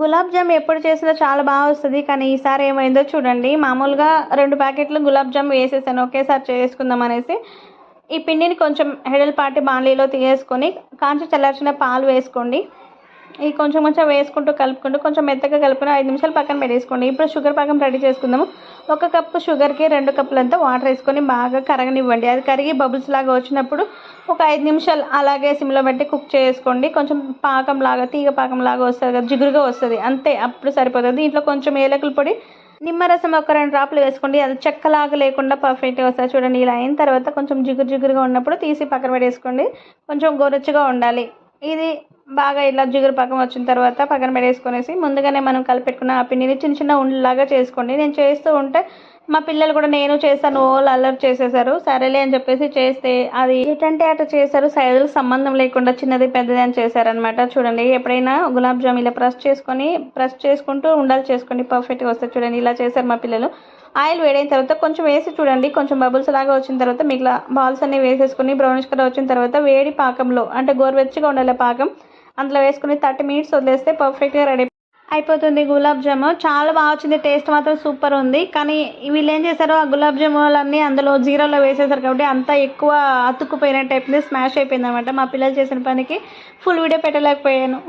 గులాబ్ జామ్ ఎప్పుడు చేసినా చాలా బాగా వస్తుంది కానీ ఈసారి ఏమైందో చూడండి. మామూలుగా రెండు ప్యాకెట్లు గులాబ్ జామ్ వేసేసాను ఒకేసారి చేసుకుందాం అనేసి. ఈ పిండిని కొంచెం హెడల్పాటి బాణలీలో తీసేసుకొని కాంచి చల్లార్చిన పాలు వేసుకోండి. ఈ కొంచెం కొంచెం వేసుకుంటూ కలుపుకుంటూ కొంచెం మెత్తగా కలుపుకొని ఐదు నిమిషాలు పక్కన పెట్టేసుకోండి. ఇప్పుడు షుగర్ పాకం రెడీ చేసుకుందాము. ఒక కప్పు షుగర్కి రెండు కప్పులంతా వాటర్ వేసుకొని బాగా కరగనివ్వండి. అది కరిగి బబుల్స్ లాగా వచ్చినప్పుడు ఒక ఐదు నిమిషాలు అలాగే సిమ్లో పెట్టి కుక్ చేసుకోండి. కొంచెం పాకం లాగా తీగ పాకం లాగా వస్తుంది కదా జిగురుగా వస్తుంది. అంతే అప్పుడు సరిపోతుంది. దీంట్లో కొంచెం ఏలకుల పొడి నిమ్మరసం ఒక రెండు డ్రాపులు వేసుకోండి. అది చెక్కలాగా లేకుండా పర్ఫెక్ట్గా వస్తుంది. చూడండి ఇలా అయిన తర్వాత కొంచెం జిగురు జిగురుగా ఉన్నప్పుడు తీసి పక్కన పెట్టేసుకోండి. కొంచెం గోరుచ్చుగా ఉండాలి. ఇది బాగా ఇలా జిగురు పక్కన వచ్చిన తర్వాత పక్కన పెట్టేసుకునేసి ముందుగానే మనం కలిపెట్టుకున్న ఆ పిండిని చిన్న చిన్న ఉండలాగా చేసుకోండి. నేను చేస్తూ ఉంటే మా పిల్లలు కూడా నేను చేస్తాను ఓల్ అల్లరి చేసేసారు సరేలే అని చెప్పేసి చేస్తే అది ఏంటంటే అట్లా చేశారు సైజులు సంబంధం లేకుండా చిన్నది పెద్దది అని చేశారనమాట చూడండి ఎప్పుడైనా గులాబ్ జామ్ ఇలా ప్రెస్ చేసుకొని ప్రెస్ చేసుకుంటూ ఉండాలి చేసుకోండి. పర్ఫెక్ట్గా వస్తుంది చూడండి ఇలా చేశారు మా పిల్లలు. ఆయిల్ వేడైన తర్వాత కొంచెం వేసి చూడండి కొంచెం బబుల్స్ లాగా వచ్చిన తర్వాత మిగిలిన బాల్స్ అన్ని వేసేసుకొని బ్రౌనిష్ కలర్ వచ్చిన తర్వాత వేడి పాకంలో అంటే గోరువెచ్చగా ఉండాలి పాకం. అందులో వేసుకుని థర్టీ మినిట్స్ వదిలేస్తే పర్ఫెక్ట్గా రెడీ అయిపోతుంది గులాబ్ జాము. చాలా బాగా వచ్చింది. టేస్ట్ మాత్రం సూపర్ ఉంది. కానీ వీళ్ళు ఏం చేశారు ఆ గులాబ్ జాములన్నీ అందులో జీరోలో వేసేసారు కాబట్టి అంతా ఎక్కువ అతుక్కుపోయినట్టు అయిపోయింది స్మాష్ అయిపోయింది అనమాట మా పిల్లలు చేసిన పనికి ఫుల్ వీడియో పెట్టలేకపోయాను.